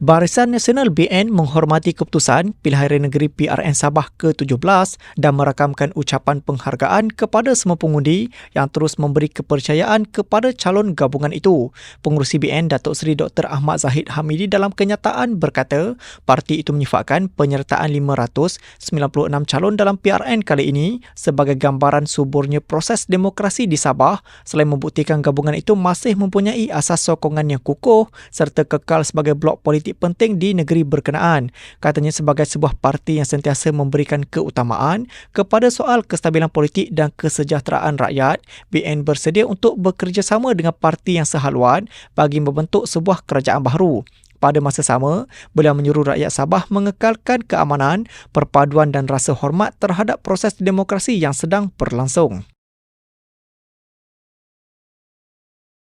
Barisan Nasional BN menghormati keputusan Pilihan Negeri PRN Sabah ke-17 dan merakamkan ucapan penghargaan kepada semua pengundi yang terus memberi kepercayaan kepada calon gabungan itu. Pengurusi BN Datuk Seri Dr. Ahmad Zahid Hamidi dalam kenyataan berkata, parti itu menyifatkan penyertaan 596 calon dalam PRN kali ini sebagai gambaran suburnya proses demokrasi di Sabah selain membuktikan gabungan itu masih mempunyai asas sokongan yang kukuh serta kekal sebagai blok politik politik penting di negeri berkenaan. Katanya sebagai sebuah parti yang sentiasa memberikan keutamaan kepada soal kestabilan politik dan kesejahteraan rakyat, BN bersedia untuk bekerjasama dengan parti yang sehaluan bagi membentuk sebuah kerajaan baru. Pada masa sama, beliau menyuruh rakyat Sabah mengekalkan keamanan, perpaduan dan rasa hormat terhadap proses demokrasi yang sedang berlangsung.